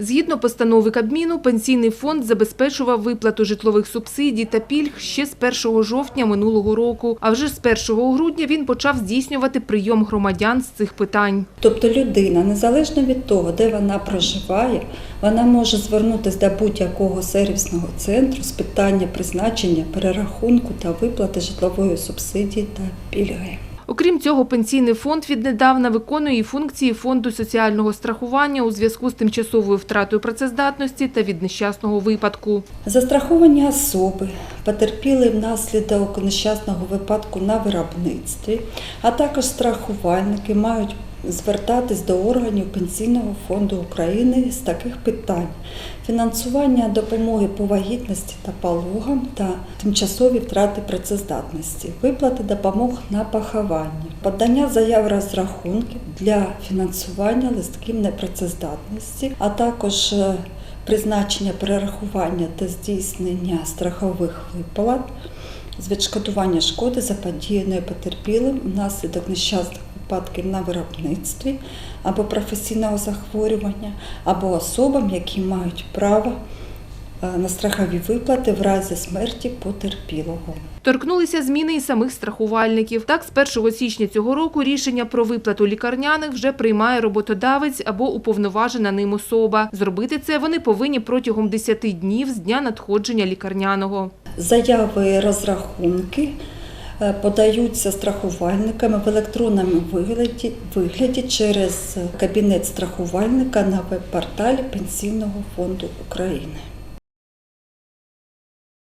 Згідно постанови Кабміну, пенсійний фонд забезпечував виплату житлових субсидій та пільг ще з 1 жовтня минулого року. А вже з 1 грудня він почав здійснювати прийом громадян з цих питань. Тобто людина, незалежно від того, де вона проживає, вона може звернутися до будь-якого сервісного центру з питання призначення, перерахунку та виплати житлової субсидії та пільги. Окрім цього, пенсійний фонд віднедавна виконує функції фонду соціального страхування у зв'язку з тимчасовою втратою працездатності та від нещасного випадку. Застраховані особи потерпіли внаслідок нещасного випадку на виробництві, а також страхувальники мають звертатись до органів Пенсійного фонду України з таких питань: фінансування допомоги по вагітності та пологам та тимчасові втрати працездатності, виплати допомог на поховання, подання заяв розрахунків для фінансування листків непрацездатності, а також е, призначення перерахування та здійснення страхових виплат з відшкодування шкоди заподіяної потерпілим внаслідок нещасних випадків на виробництві або професійного захворювання, або особам, які мають право е, на страхові виплати в разі смерті потерпілого. Торкнулися зміни і самих страхувальників. Так, з 1 січня цього року рішення про виплату лікарняних вже приймає роботодавець або уповноважена ним особа. Зробити це вони повинні протягом 10 днів з дня надходження лікарняного. Заяви розрахунки подаються страхувальниками в електронному вигляді, вигляді через кабінет страхувальника на веб-порталі Пенсійного фонду України.